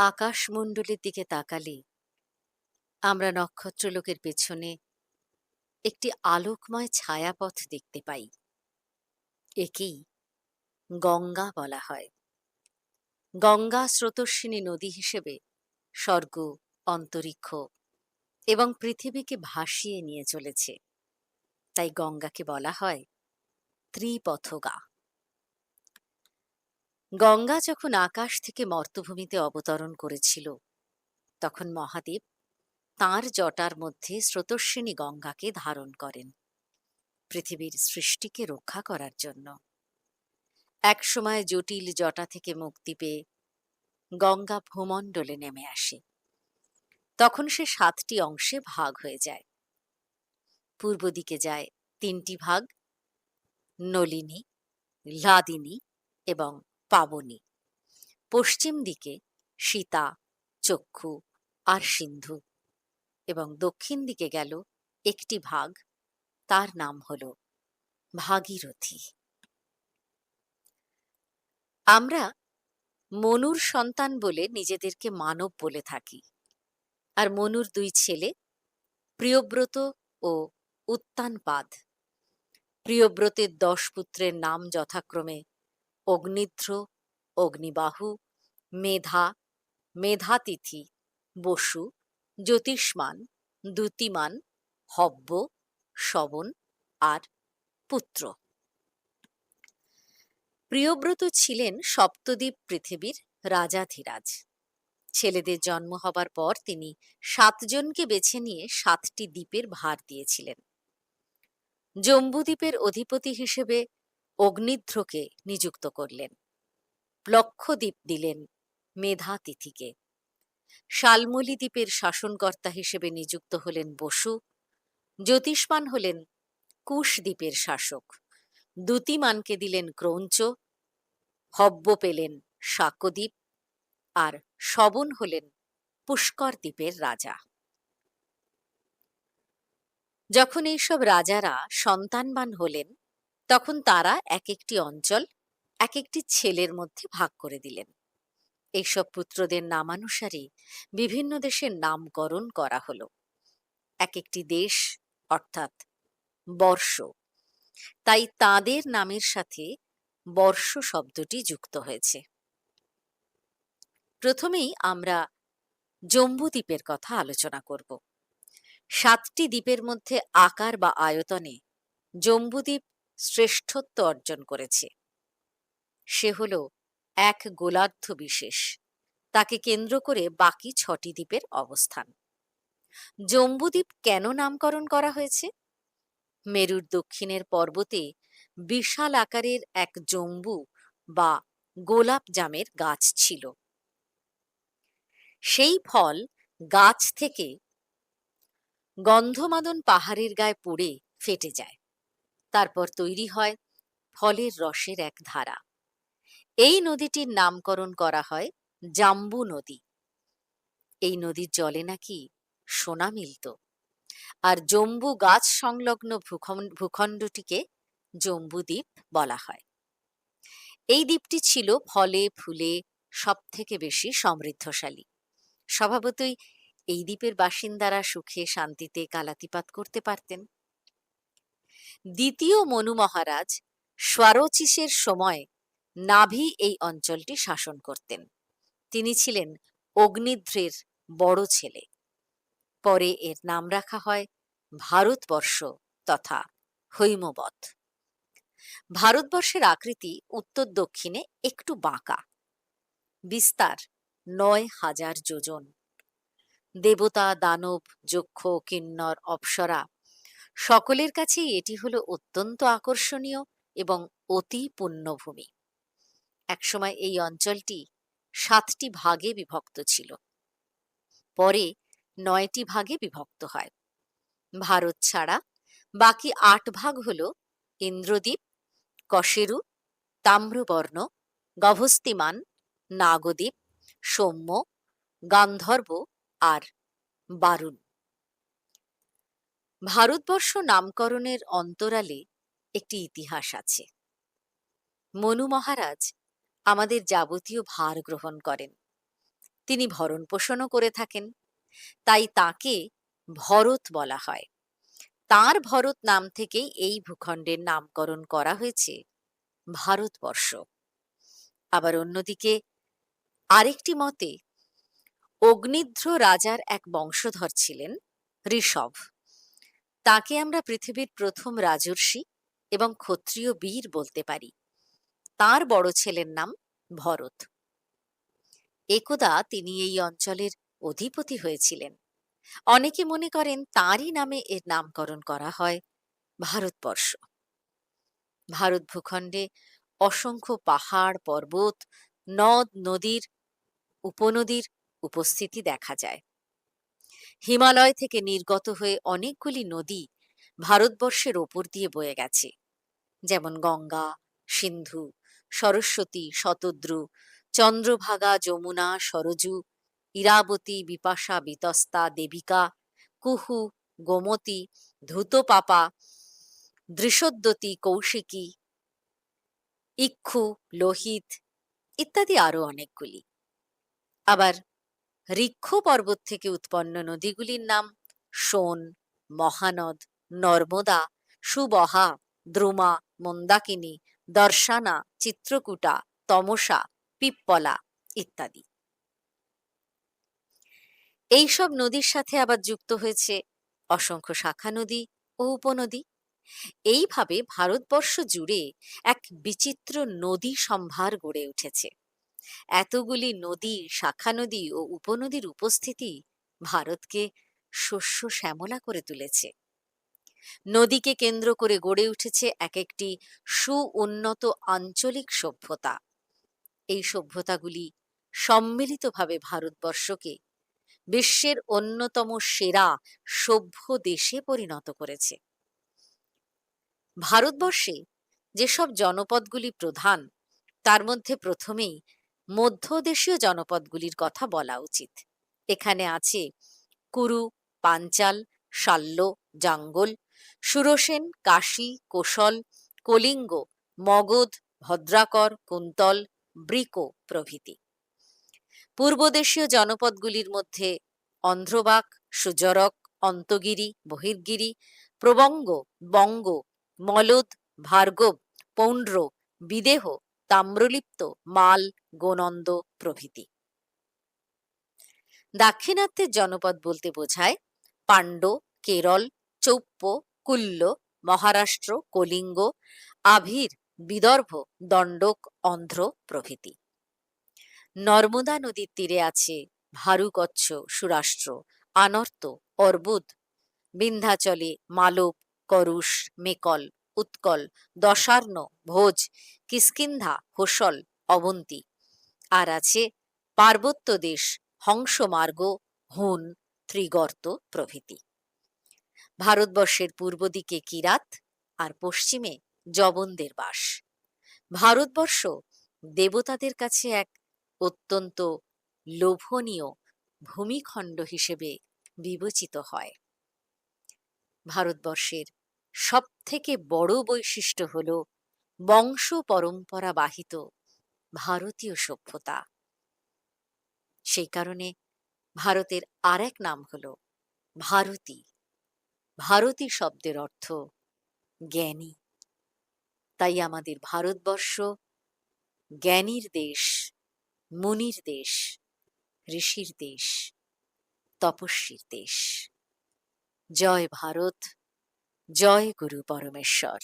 আকাশমণ্ডলের দিকে তাকালে আমরা নক্ষত্রলোকের পেছনে একটি আলোকময় ছায়াপথ দেখতে পাই। একেই গঙ্গা বলা হয়। গঙ্গা স্রোতস্বিনী নদী হিসেবে স্বর্গ, অন্তরিক্ষ এবং পৃথিবীকে ভাসিয়ে নিয়ে চলেছে। তাই গঙ্গাকে বলা হয় ত্রিপথগা। গঙ্গা যখন আকাশ থেকে মর্তভূমিতে অবতরণ করেছিল, তখন মহাদেব তাঁর জটার মধ্যে স্রোতস্বিনী গঙ্গাকে ধারণ করেন পৃথিবীর সৃষ্টিকে রক্ষা করার জন্য। একসময় জটিল জটা থেকে মুক্তি পেয়ে গঙ্গা ভূমণ্ডলে নেমে আসে। তখন সে সাতটি অংশে ভাগ হয়ে যায়। পূর্ব দিকে যায় তিনটি ভাগ, নলিনী, লাদিনী এবং পাবনী। পশ্চিম দিকে সীতা, চক্ষু আর সিন্ধু এবং দক্ষিণ দিকে গেল একটি ভাগ, তার নাম হল ভাগীরথী। আমরা মনুর সন্তান বলে নিজেদেরকে মানব বলে থাকি আর মনুর দুই ছেলে প্রিয়ব্রত ও উত্তানপাদ। প্রিয়ব্রতের দশ পুত্রের নাম যথাক্রমে অগ্নিধ্র অগ্নিবাহু, মেধা, মেধাতিথি, বসু, জ্যোতিষ্মান, দ্যুতিমান, হব্য, শবন আর পুত্র। প্রিয়ব্রত ছিলেন সপ্তদ্বীপ পৃথিবীর রাজাধিরাজ ছেলেদের জন্ম হবার পর তিনি সাতজনকে বেছে নিয়ে সাতটি দ্বীপের ভার দিয়েছিলেন। জম্বুদ্বীপের অধিপতি হিসেবে অগ্নিধ্রকে নিযুক্ত করলেন। লক্ষদ্বীপ দিলেন মেধাতিথিকে শালমলি দ্বীপের শাসনকর্তা হিসেবে নিযুক্ত হলেন বসু। জ্যোতিষমান হলেন কুশ দ্বীপের শাসক। দ্যুতিমানকে দিলেন ক্রৌঞ্চ। হব্য পেলেন শাকদ্বীপ। আর শবন হলেন পুষ্কর দ্বীপের রাজা। যখন এইসব রাজারা সন্তানবান হলেন তখন তারা এক একটি অঞ্চল এক একটি ছেলের মধ্যে ভাগ করে দিলেন। এইসব পুত্রদের নামানুসারে বিভিন্ন দেশের নামকরণ করা হলো। এক একটি দেশ, অর্থাৎ বর্ষ, তাই তাদের নামের সাথে বর্ষ শব্দটি যুক্ত হয়েছে। প্রথমেই আমরা জম্বু দ্বীপের কথা আলোচনা করব। সাতটি দ্বীপের মধ্যে আকার বা আয়তনে জম্বুদ্বীপ শ্রেষ্ঠত্ব অর্জন করেছে। সে হল এক গোলার্ধ বিশেষ। তাকে কেন্দ্র করে বাকি ছটি দ্বীপের অবস্থান। জম্বুদ্বীপ কেন নামকরণ করা হয়েছে? মেরুর দক্ষিণের পর্বতে বিশাল আকারের এক জম্বু বা গোলাপ জামের গাছ ছিল। সেই ফল গাছ থেকে গন্ধমাদন পাহাড়ের গায়ে পড়ে ফেটে যায়। তারপর তৈরি হয় ফলের রসের এক ধারা। এই নদীটির নামকরণ করা হয় জাম্বু নদী। এই নদীর জলে নাকি সোনা মিলত। আর জম্বু গাছ সংলগ্ন ভূখণ্ডটিকে জম্বুদ্বীপ বলা হয়। এই দ্বীপটি ছিল ফলে, ফুলে সব থেকে বেশি সমৃদ্ধশালী। স্বভাবতই এই দ্বীপের বাসিন্দারা সুখে শান্তিতে কালাতিপাত করতে পারতেন। দ্বিতীয় মনু মহারাজ স্বারোচিসের সময় নাভি এই অঞ্চলটি শাসন করতেন। তিনি ছিলেন অগ্নিধ্রের বড় ছেলে। পরে এর নাম রাখা হয় ভারতবর্ষ তথা হৈমবত ভারতবর্ষের আকৃতি উত্তর দক্ষিণে একটু বাঁকা। বিস্তার নয় হাজার যোজন। দেবতা, দানব, যক্ষ, কিন্নর, অপ্সরা সকলের কাছেই এটি হলো অত্যন্ত আকর্ষণীয় এবং অতি পুণ্যভূমি। একসময় এই অঞ্চলটি সাতটি ভাগে বিভক্ত ছিল। পরে নয়টি ভাগে বিভক্ত হয়। ভারত ছাড়া বাকি আট ভাগ হল ইন্দ্রদ্বীপ, কশেরু, তাম্রবর্ণ, গভস্তিমান, নাগদ্বীপ, সৌম্য, গান্ধর্ব আর বারুণ। ভারতবর্ষ নামকরণের অন্তরালে একটি ইতিহাস আছে। মনু মহারাজ আমাদের যাবতীয় ভার গ্রহণ করেন। তিনি ভরণ পোষণও করে থাকেন। তাই তাকে ভরত বলা হয়। তার ভরত নাম থেকেই এই ভূখণ্ডের নামকরণ করা হয়েছে ভারতবর্ষ। আবার অন্যদিকে আরেকটি মতে অগ্নিধ্র রাজার এক বংশধর ছিলেন ঋষভ। তাকে আমরা পৃথিবীর প্রথম রাজর্ষি এবং ক্ষত্রিয় বীর বলতে পারি। তার বড় ছেলের নাম ভরত। একদা তিনি এই অঞ্চলের অধিপতি হয়েছিলেন। অনেকে মনে করেন তাঁরই নামে এর নামকরণ করা হয় ভারতবর্ষ। ভারত ভূখণ্ডে অসংখ্য পাহাড়, পর্বত, নদ, নদীর, উপনদীর উপস্থিতি দেখা যায়। হিমালয় থেকে নির্গত হয়ে অনেকগুলি নদী ভারতবর্ষের ওপর দিয়ে বয়ে গেছে। যেমন গঙ্গা, সিন্ধু, সরস্বতী, শতদ্রু, চন্দ্রভাগা, যমুনা, সরজু, ইরাবতী, বিপাশা, বিতস্তা, দেবিকা, কুহু, গোমতী, ধূতপাপা, দৃশোদ্যতী, কৌশিকী, ইক্ষু, লোহিত ইত্যাদি আরও অনেকগুলি। আবার ঋক্ষ পর্বত থেকে উৎপন্ন নদীগুলির নাম সোন, মহানদ, নর্মদা, সুবহা, দ্রুমা, মন্দাকিনী, দর্শানা, চিত্রকূটা, তমসা, পিপ্পলা ইত্যাদি। এইসব নদীর সাথে আবার যুক্ত হয়েছে অসংখ্য শাখা নদী ও উপনদী। এইভাবে ভারতবর্ষ জুড়ে এক বিচিত্র নদী সম্ভার গড়ে উঠেছে। এতগুলি নদী, শাখা নদী ও উপনদীর উপস্থিতি ভারতকে শস্য শ্যামলা করে তুলেছে। নদীকে কেন্দ্র করে গড়ে উঠেছে এক একটি সুউন্নত আঞ্চলিক সভ্যতা। এই সভ্যতাগুলি সম্মিলিতভাবে ভারতবর্ষকে বিশ্বের অন্যতম সেরা সভ্য দেশে পরিণত করেছে। ভারতবর্ষে যেসব জনপদগুলি প্রধান, তার মধ্যে প্রথমেই মধ্যদেশীয় জনপদগুলির কথা বলা উচিত। এখানে আছে কুরু, পাঞ্চাল, শাল্য, জাঙ্গল, সুরসেন, কাশী, কোশল, কলিঙ্গ, মগধ, ভদ্রাকর, কুন্তল, ব্রিকো প্রভৃতি। পূর্বদেশীয় জনপদগুলির মধ্যে অন্ধ্রবাক, সুজরক, অন্তগিরি, বহির্গিরি, প্রবঙ্গ, বঙ্গ, মলদ, ভার্গব পৌণ্ড্র বিদেহ তাম্রলিপ্ত মাল গোনন্দ প্রভৃতি। দাক্ষিণাত্যের জনপদ বলতে বোঝায় পাণ্ড কেরল চৌপ্য কুল্ল, মহারাষ্ট্র, কলিঙ্গ, আভির, বিদর্ভ, দণ্ডক, অন্ধ্র প্রভৃতি। নর্মদা নদীর তীরে আছে ভারুকচ্ছ সুরাষ্ট্র, আনর্ত, অর্বুদ, বিন্ধ্যাচলে মালব করুষ মেকল উৎকল, দশার্ণ, ভোজ, কিষ্কিন্ধা, হোসল, অবন্তী। আর আছে পার্বত্য দেশ, হংসমার্গ, হুন, ত্রিগর্ত প্রভৃতি। ভারতবর্ষের পূর্ব দিকে কিরাত আর পশ্চিমে জবনদের বাস। ভারতবর্ষ দেবতাদের কাছে এক অত্যন্ত লোভনীয় ভূমিখণ্ড হিসেবে বিবেচিত হয়। ভারতবর্ষের সবথেকে বড় বৈশিষ্ট্য হল বংশ পরম্পরা বাহিত ভারতীয় সভ্যতা। সেই কারণে ভারতের আর এক নাম হল ভারতী। ভারতী শব্দের অর্থ জ্ঞানী। তাই আমাদের ভারতবর্ষ জ্ঞানীর দেশ, মুনির দেশ, ঋষির দেশ, তপস্বীর দেশ। জয় ভারত। জয় গুরু পরমেশ্বর।